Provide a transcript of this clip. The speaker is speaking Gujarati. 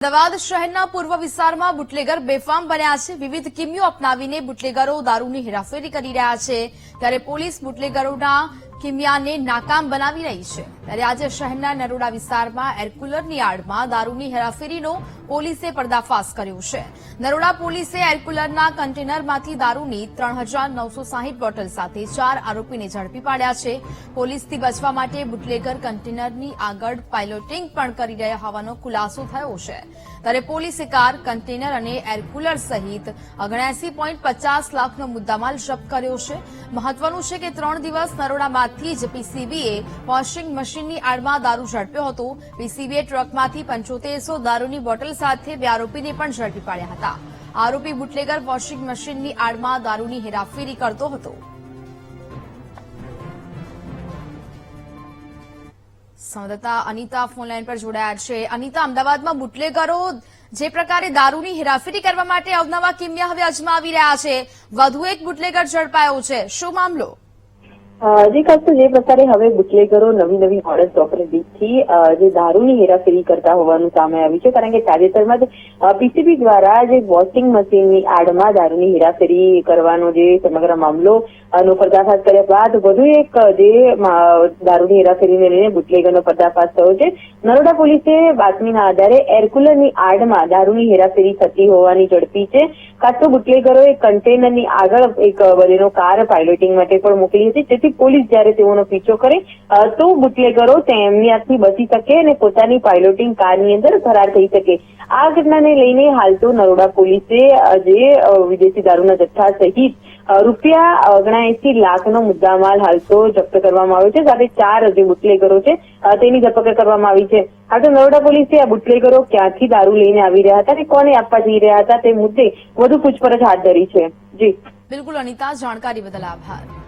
અમદાવાદ શહેરના પૂર્વ વિસ્તારમાં બુટલેગર બેફામ બન્યા છે. વિવિધ કિમીઓ અપનાવીને બુટલેગરો દારૂની હેરાફેરી કરી રહ્યા છે. ત્યારે પોલીસ બુટલેગરોના કિમિયાને નાકામ બનાવી રહી છે. ત્યારે આજે શહેરના નરોડા વિસ્તારમાં એરકુલરની આડમાં દારૂની હેરાફેરીનો પોલીસે પર્દાફાશ કર્યો છે. નરોડા પોલીસે એરકુલરના કન્ટેનરમાંથી દારૂની ત્રણ બોટલ સાથે ચાર આરોપીને ઝડપી પાડ્યા છે. પોલીસથી બચવા માટે બુટલેગર કન્ટેનરની આગળ પાયલોટિંગ પણ કરી રહ્યા હોવાનો ખુલાસો થયો છે. ત્યારે પોલીસે કાર, કન્ટેનર અને એરકુલર સહિત ઓગણસી લાખનો મુદ્દામાલ જપ્ત કર્યો છે. મહત્વનું છે કે ત્રણ દિવસ નરોડામાંથી જ પીસીબીએ વોશિંગ મશીનની આડમાં દારૂ ઝડપ્યો હતો. પીસીબીએ ટ્રકમાંથી પંચોતેરસો દારૂની બોટલ સાથે બે આરોપીને પણ ઝડપી પાડ્યા હતા. આરોપી બુટલેગર વોશિંગ મશીનની આડમાં દારૂની હેરાફેરી કરતો હતો. સંવાદદાતા અનિતા ફોનલાઈન પર જોડાયા છે. અનિતા, અમદાવાદમાં બુટલેગરો જે પ્રકારે દારૂની હેરાફેરી કરવા માટે અવનવા કિમિયા હવે અજમાવી રહ્યા છે. વધુ એક બુટલેગર ઝડપાયો છે. શું મામલો? જે ખાસ તો જે પ્રકારે હવે બુટલેગરો નવી નવી ઓપરેટિવથી અ, જે દારૂની હેરાફેરી કરતા હોવાનું સામે આવ્યું છે કારણ કે તાજેતરમાં જ પીસીબી દ્વારા જે વોશિંગ મશીનની આડમાં દારૂની હેરાફેરી કરવાનો જે સમગ્ર મામલો નો પર્દાફાશ કર્યા બાદ વધુ એક જે દારૂની હેરાફેરીને લઈને બુટલેગરનો પર્દાફાશ થયો છે. નરોડા પોલીસે બાતમીના આધારે એરકુલરની આડમાં દારૂની હેરાફેરી થતી હોવાની ઝડપી છે. કાં તો બુટલેગરોએ કન્ટેનરની આગળ એક વલેનો કાર પાયલોટિંગ માટે પણ મોકલી હતી. જેથી પોલીસ જ્યારે તેઓનો પીછો કરે તો બુટલેગરો તેમની હાથથી બચી શકે અને પોતાની પાયલોટિંગ કારની અંદર ફરાર થઈ શકે. આ ઘટનાને લઈને હાલ તો નરોડા પોલીસે જે વિદેશી દારૂના જથ્થા સહિત રૂપિયા ઓગણએસી લાખનો મુદ્દામાલ હાલ તો જપ્ત કરવામાં આવ્યો છે. સાથે ચાર જે બુટલેગરો છે. તેની ધરપકડ કરવામાં આવી છે. હાલ તો નરોડા પોલીસે આ બુટલેગરો ક્યાંથી દારૂ લઈને આવી રહ્યા હતા અને કોને આપવા જઈ રહ્યા હતા તે મુદ્દે વધુ પૂછપરછ હાથ ધરી છે. જી. બિલકુલ અનિતા, જાણકારી બદલ આભાર.